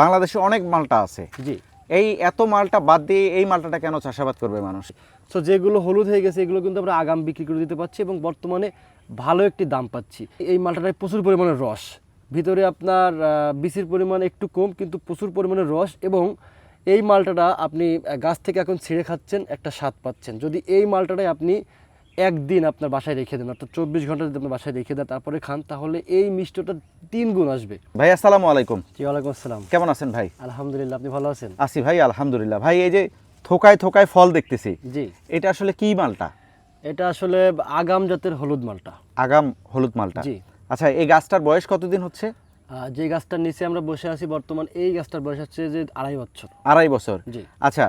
বাংলাদেশে অনেক মালটা আছে। জি। এই এত মালটা বাদ দিয়ে এই মালটাটা কেন চাষাবাদ করবে মানুষ? সো যেগুলো হলুদ হয়ে গেছে এগুলো কিন্তু আমরা আগাম বিক্রি করে দিতে পারছি এবং বর্তমানে ভালো একটি দাম পাচ্ছি। এই মালটাটায় প্রচুর পরিমাণে রস। ভিতরে আপনার বিচির পরিমাণ একটু কম কিন্তু প্রচুর পরিমাণে রস এবং এই মালটাটা আপনি গাছ থেকে এখন ছিঁড়ে খাচ্ছেন একটা স্বাদ পাচ্ছেন। যদি এই মালটাটাই আপনি একদিন আপনার বাসায় রেখে দেন অর্থাৎ চব্বিশ ঘণ্টা যদি আপনার বাসায় রেখে দেন তারপরে খান তাহলে এই মিষ্টটা তিন গুণ আসবে। ভাই আসসালামু আলাইকুম। জি ওয়ালাইকুম আসসালাম। কেমন আছেন ভাই? আলহামদুলিল্লাহ আপনি ভালো আছেন? আছি ভাই আলহামদুলিল্লাহ। ভাই এই যে থোকায় থোকায় ফল দেখতেছি জি। এটা আসলে কি মালটা? এটা আসলে আগাম জাতের হলুদ মালটা। আগাম হলুদ মালটা? জি। আচ্ছা এই গাছটার বয়স কতদিন হচ্ছে? যে গাছটার নিচে আমরা বসে আছি বর্তমান এই গাছটার বয়স হচ্ছে যে আড়াই বছর। আড়াই বছর। জি। আচ্ছা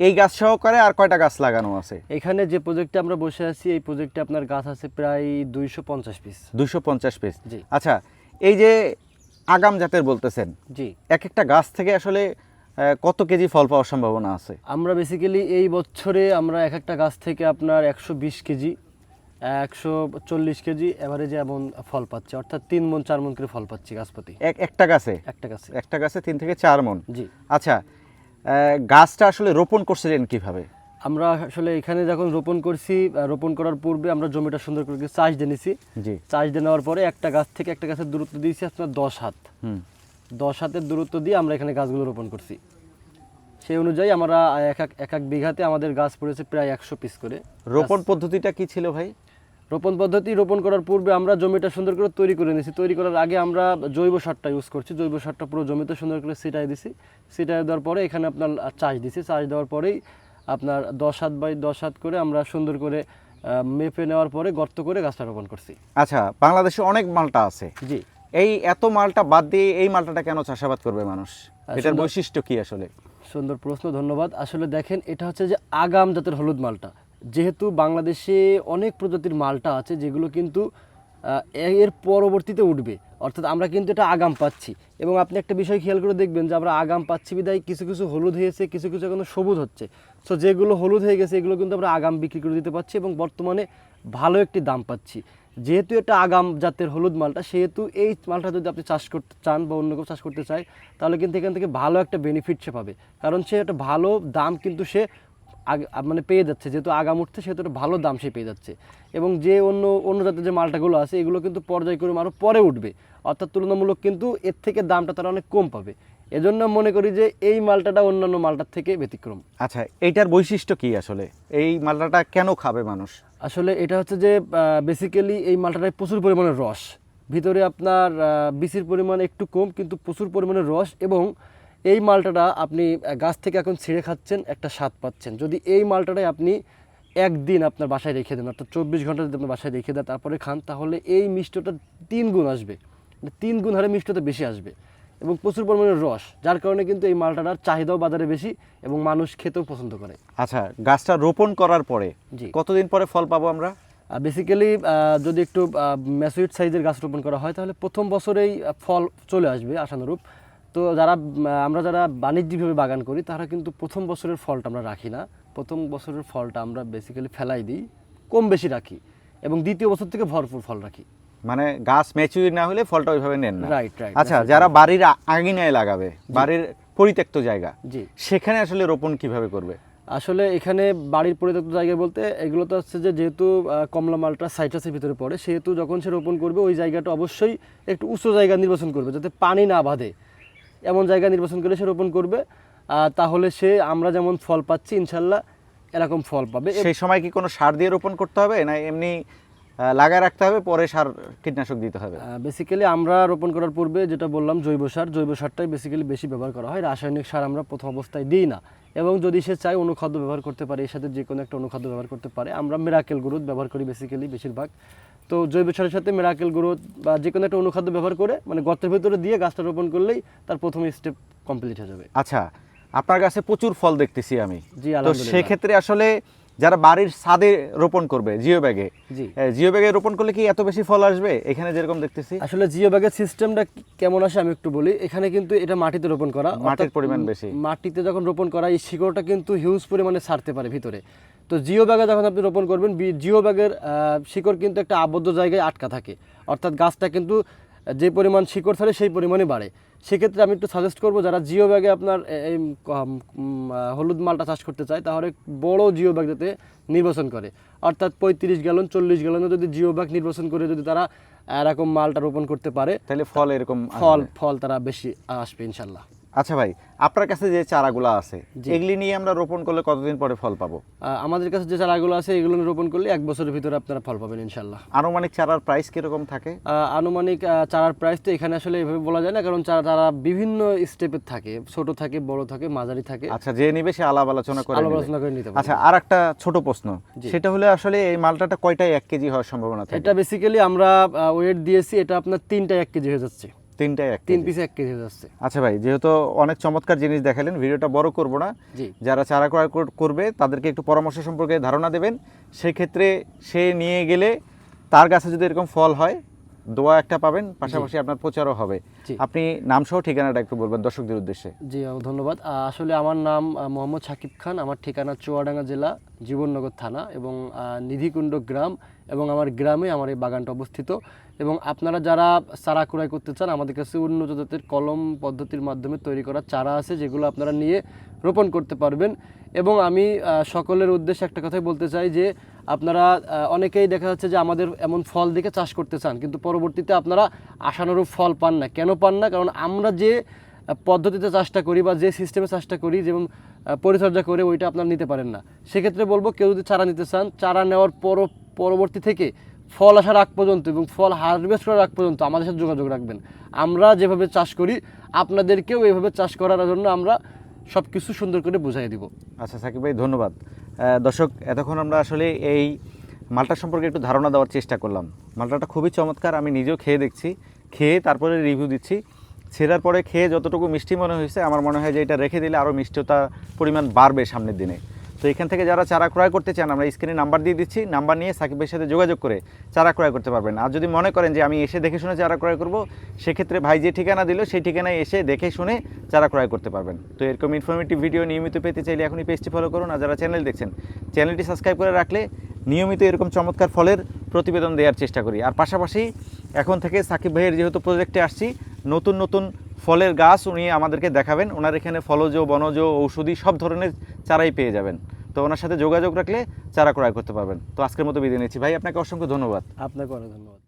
এই গাছ সহকারে আর কয়টা গাছ লাগানো আছে? এখানে যে প্রজেক্টে আমরা বসে আছি এই প্রজেক্টে আপনার গাছ আছে প্রায় দুইশো পঞ্চাশ পিস দুইশো পঞ্চাশ পিস জি। আচ্ছা এই যে আগাম জাতের বলতেছেন জি। এক একটা গাছ থেকে আসলে কত কেজি ফল পাওয়ার সম্ভাবনা আছে? আমরা বেসিক্যালি এই বছরে আমরা এক একটা গাছ থেকে আপনার একশো বিশ কেজি একশো চল্লিশ কেজি এভারেজে এমন ফল পাচ্ছে। অর্থাৎ তিন মন চার মন করে ফল পাচ্ছি গাছপাতি। এক একটা গাছে? একটা গাছে। একটা গাছে তিন থেকে চার মন? জি। আচ্ছা গাছটা আসলে রোপণ করছিলেন কীভাবে? আমরা আসলে এখানে যখন রোপণ করছি রোপণ করার পূর্বে আমরা জমিটা সুন্দর করে চাষ দিয়ে নিছি। জি। চাষ দিয়ে নেওয়ার পরে একটা গাছ থেকে একটা গাছের দূরত্ব দিয়েছি আপনার দশ হাত। হুম। দশ হাতের দূরত্ব দিয়ে আমরা এখানে গাছগুলো রোপণ করছি। সেই অনুযায়ী আমরা এক এক এক এক বিঘাতে আমাদের গাছ পড়েছে প্রায় একশো পিস করে। রোপণ পদ্ধতিটা কি ছিল ভাই? রোপণ পদ্ধতি রোপণ করার পূর্বে আমরা জমিটা সুন্দর করে তৈরি করে নিয়েছি। তৈরি করার আগে আমরা জৈব সারটা ইউজ করছি। জৈব সারটা পুরো জমিতে সুন্দর করে ছিটাই দিছি। ছিটাই দেওয়ার পরে এখানে আপনার চাষ দিছি। চাষ দেওয়ার পরেই আপনার দশ হাত বাই দশ হাত করে আমরা সুন্দর করে মেপে নেওয়ার পরে গর্ত করে গাছটা রোপণ করছি। আচ্ছা বাংলাদেশে অনেক মালটা আছে। জি। এই এত মালটা বাদ দিয়ে এই মালটাটা কেন চাষাবাদ করবে মানুষ? এটার বৈশিষ্ট্য কি আসলে? সুন্দর প্রশ্ন ধন্যবাদ। আসলে দেখেন এটা হচ্ছে যে আগাম জাতের হলুদ মালটা। যেহেতু বাংলাদেশে অনেক প্রজাতির মালটা আছে, যেগুলো কিন্তু এর পরবর্তীতে উঠবে। অর্থাৎ আমরা কিন্তু এটা আগাম পাচ্ছি। এবং আপনি একটা বিষয় খেয়াল করে দেখবেন যে, আমরা আগাম পাচ্ছি বিদায় কিছু কিছু হলুদ হয়েছে, কিছু কিছু এখনও সবুজ হচ্ছে। সো যেগুলো হলুদ হয়ে গেছে, এগুলো কিন্তু আমরা আগাম বিক্রি করে দিতে পারছি এবং বর্তমানে ভালো একটি দাম পাচ্ছি। যেহেতু এটা আগাম জাতের হলুদ মালটা, সেহেতু এই মালটা যদি আপনি চাষ করতে চান বা অন্য কেউ চাষ করতে চায়, তাহলে কিন্তু এখান থেকে ভালো একটা বেনিফিট সে পাবে। কারণ সে একটা ভালো দাম কিন্তু সে মানে পেয়ে যাচ্ছে। যেহেতু আগাম উঠছে সেহেতু একটা ভালো দাম সে পেয়ে যাচ্ছে। এবং যে অন্য অন্য জাতের যে মালটাগুলো আছে এগুলো কিন্তু পর্যায়ক্রমে আরও পরে উঠবে। অর্থাৎ তুলনামূলক কিন্তু এর থেকে দামটা তারা অনেক কম পাবে। এজন্য মনে করি যে এই মালটাটা অন্যান্য মালটার থেকে ব্যতিক্রম। আচ্ছা এইটার বৈশিষ্ট্য কি আসলে? এই মালটাটা কেন খাবে মানুষ? আসলে এটা হচ্ছে যে বেসিক্যালি এই মালটাটায় প্রচুর পরিমাণে রস। ভিতরে আপনার বিচির পরিমাণ একটু কম কিন্তু প্রচুর পরিমাণে রস এবং এই মালটাটা আপনি গাছ থেকে এখন ছিঁড়ে খাচ্ছেন একটা স্বাদ পাচ্ছেন। যদি এই মালটাটাই আপনি একদিন আপনার বাসায় রেখে দেন অর্থাৎ চব্বিশ ঘণ্টা যদি আপনার বাসায় রেখে দেন তারপরে খান তাহলে এই মিষ্টটা তিন গুণ আসবে। মানে তিন গুণ হারে মিষ্টটা বেশি আসবে। এবং প্রচুর পরিমাণে রস যার কারণে কিন্তু এই মালটাটার চাহিদাও বাজারে বেশি এবং মানুষ খেতেও পছন্দ করে। আচ্ছা গাছটা রোপণ করার পরে জি। কতদিন পরে ফল পাবো আমরা? বেসিক্যালি যদি একটু ম্যাসুইট সাইজের গাছ রোপণ করা হয় তাহলে প্রথম বছরেই ফল চলে আসবে আশানুরূপ। তো যারা আমরা যারা বাণিজ্যিকভাবে বাগান করি তারা কিন্তু প্রথম বছরের ফলটা আমরা রাখি না। প্রথম বছরের ফলটা আমরা বেসিক্যালি ফেলাই দিই কম বেশি রাখি এবং দ্বিতীয় বছর থেকে ভরপুর ফল রাখি। মানে গাছ ম্যাচিউর না হলে ফলটা ওইভাবে নেন না। রাইট রাইট আচ্ছা যারা বাড়ির আঙিনায় লাগাবে বাড়ির পরিত্যক্ত জায়গা জি। সেখানে আসলে রোপণ কীভাবে করবে? আসলে এখানে বাড়ির পরিত্যক্ত জায়গা বলতে এগুলো তো হচ্ছে যে যেহেতু কমলা মালটা সাইট্রাসের ভিতরে পড়ে সেহেতু যখন সে রোপণ করবে ওই জায়গাটা অবশ্যই একটু উঁচু জায়গা নির্বাচন করবে যাতে পানি না বাঁধে। এমন জায়গা নির্বাচন করে সে রোপণ করবে। তাহলে সে আমরা যেমন ফল পাচ্ছি ইনশাল্লাহ এরকম ফল পাবে। সেই সময় কি কোনো সার দিয়ে রোপণ করতে হবে? না এমনি লাগায় রাখতে হবে পরে সার কীটনাশক দিতে হবে? বেসিক্যালি আমরা রোপণ করার পূর্বে যেটা বললাম জৈব সার। জৈব সারটাই বেসিক্যালি বেশি ব্যবহার করা হয়। রাসায়নিক সার আমরা প্রথম অবস্থায় দিই না। এবং যদি সে চায় অনুখাদ্য ব্যবহার করতে পারে এর সাথে যে কোনো একটা অনুখাদ্য ব্যবহার করতে পারে। আমরা মেরাকেল গ্রোথ ব্যবহার করি বেসিক্যালি বেশিরভাগ। তো জৈব সারের সাথে মেরাকেল গ্রোথ বা যে কোনো একটা অনুখাদ্য ব্যবহার করে মানে গর্তের ভিতরে দিয়ে গাছটা রোপণ করলেই তার প্রথম স্টেপ কমপ্লিট হয়ে যাবে। আচ্ছা আপনার কাছে প্রচুর ফল দেখতেছি আমি। জি তো সেক্ষেত্রে আসলে যারা বাড়ির ছাদে রোপণ করবে জিও ব্যাগে জি। জিও ব্যাগে রোপণ করলে কি এত বেশি ফল আসবে? এখানে যেরকম দেখতেছি। আসলে জিও ব্যাগের সিস্টেমটা কেমন আসে আমি একটু বলি। এখানে কিন্তু এটা মাটিতে রোপণ করা মাটির পরিমাণ বেশি। মাটিতে যখন রোপণ করা এই শিকড়টা কিন্তু হিউজ পরিমাণে ছাড়তে পারে ভিতরে। তো জিও ব্যাগে যখন আপনি রোপণ করবেন জিও ব্যাগের শিকড় কিন্তু একটা আবদ্ধ জায়গায় আটকা থাকে। অর্থাৎ গাছটা কিন্তু যে পরিমাণ শিকড় ছাড়ে সেই পরিমাণে বাড়ে। সেক্ষেত্রে আমি একটু সাজেস্ট করব যারা জিও ব্যাগে আপনার এই হলুদ মালটা চাষ করতে চায় তাহলে বড় জিও ব্যাগ যাতে নির্বাচন করে। অর্থাৎ পঁয়ত্রিশ গ্যালন চল্লিশ গ্যালনে যদি জিও ব্যাগ নির্বাচন করে যদি তারা এরকম মালটা রোপণ করতে পারে তাহলে ফল এরকম ফল ফল তারা বেশি আসবে ইনশাল্লাহ। আচ্ছা ভাই আপনার কাছে যে চারাগুলো আছে এগুলি নিয়ে আমরা রোপণ করলে কতদিন পরে ফল পাবো? আমাদের কাছে যে চারাগুলো আছে এগুলো রোপণ করলে এক বছরের ভিতরে আপনারা ফল পাবেন ইনশাল্লাহ আনুমানিক চারার প্রাইস কীরকম থাকে? আনুমানিক চারার প্রাইস তো এখানে আসলে এভাবে বলা যায় না কারণ চারা তারা বিভিন্ন স্টেপের থাকে। ছোট থাকে বড় থাকে মাঝারি থাকে। আচ্ছা যে নিবে সে আলাপ আলোচনা করে আলাপ আলোচনা করে নিতে আচ্ছা আর একটা ছোট প্রশ্ন। সেটা হলে আসলে এই মালটাটা কয়টায় এক কেজি হওয়ার সম্ভাবনা থাকে? এটা বেসিক্যালি আমরা ওয়েট দিয়েছি এটা আপনার তিনটা এক কেজি হয়ে যাচ্ছে। তিনটায় এক তিন পিস এক কেজি যাচ্ছে। আচ্ছা ভাই যেহেতু অনেক চমৎকার জিনিস দেখালেন ভিডিওটা বড় করব না। যারা চারা ক্রয় করবে তাদেরকে একটু পরামর্শ সম্পর্কে ধারণা দেবেন। সেক্ষেত্রে সে নিয়ে গেলে তার কাছে যদি এরকম ফল হয় দোয়া একটা পাবেন পাশাপাশি আপনার প্রচারও হবে। আপনি নাম সহ ঠিকানাটা একটু বলবেন দর্শকদের উদ্দেশ্যে। জি ধন্যবাদ। আসলে আমার নাম মোহাম্মদ সাকিব খান। আমার ঠিকানা চুয়াডাঙ্গা জেলা জীবননগর থানা এবং নিধিকুণ্ড গ্রাম এবং আমার গ্রামে আমার এই বাগানটা অবস্থিত। এবং আপনারা যারা চারা ক্রয় করতে চান আমাদের কাছে উন্নত জাতের কলম পদ্ধতির মাধ্যমে তৈরি করা চারা আছে যেগুলো আপনারা নিয়ে রোপণ করতে পারবেন। এবং আমি সকলের উদ্দেশ্যে একটা কথাই বলতে চাই যে আপনারা অনেকেই দেখা যাচ্ছে যে আমাদের এমন ফল দেখে চাষ করতে চান কিন্তু পরবর্তীতে আপনারা আশানুরূপ ফল পান না। কেন পান না, কারণ আমরা যে পদ্ধতিতে চাষটা করি বা যে সিস্টেমে চাষটা করি, যেমন পরিচর্যা করে ওইটা আপনারা নিতে পারেন না। সেক্ষেত্রে বলব, কেউ যদি চারা নিতে চান, চারা নেওয়ার পর পরবর্তী থেকে ফল আসার আগ পর্যন্ত এবং ফল হারভেস্ট করার আগ পর্যন্ত আমাদের সাথে যোগাযোগ রাখবেন। আমরা যেভাবে চাষ করি, আপনাদেরকেও এইভাবে চাষ করার জন্য আমরা সব কিছু সুন্দর করে বুঝাই দিব। আচ্ছা সাকিব ভাই, ধন্যবাদ। দর্শক, এতক্ষণ আমরা আসলে এই মালটা সম্পর্কে একটু ধারণা দেওয়ার চেষ্টা করলাম। মালটাটা খুবই চমৎকার, আমি নিজেও খেয়ে দেখছি। খেয়ে তারপরে রিভিউ দিচ্ছি। ছেঁড়ার পরে খেয়ে যতটুকু মিষ্টি মনে হয়েছে, আমার মনে হয় যে এটা রেখে দিলে আরও মিষ্টিতা পরিমাণ বাড়বে সামনের দিনে। তো এখান থেকে যারা চারা ক্রয় করতে চান, আমরা স্ক্রিনে নাম্বার দিয়ে দিচ্ছি। নাম্বার নিয়ে সাকিবের সাথে যোগাযোগ করে চারা ক্রয় করতে পারবেন। আর যদি মনে করেন যে আমি এসে দেখে শুনে চারা ক্রয় করব, সেক্ষেত্রে ভাই যে ঠিকানা দিল, সেই ঠিকানায় এসে দেখে শুনে চারা ক্রয় করতে পারবেন। তো এরকম ইনফরমেটিভ ভিডিও নিয়মিত পেতে চাইলে এখনই পেজটি ফলো করুন। আর যারা চ্যানেল দেখছেন চ্যানেলটি সাবস্ক্রাইব করে রাখলে নিয়মিত এরকম চমৎকার ফলের প্রতিবেদন দেওয়ার চেষ্টা করি। আর পাশাপাশি এখন থেকে সাকিব ভাইয়ের যেহেতু প্রজেক্টে আসছি, নতুন নতুন ফলের গাছ উনি আমাদেরকে দেখাবেন। ওনার এখানে ফলজ, বনজ, ঔষধি সব ধরনের চারাই পেয়ে যাবেন। তো ওনার সাথে যোগাযোগ রাখলে চারা ক্রয় করতে পারবেন। তো আজকের মতো বিদায় নিচ্ছি। ভাই, আপনাকে অসংখ্য ধন্যবাদ। আপনাকে অনেক ধন্যবাদ।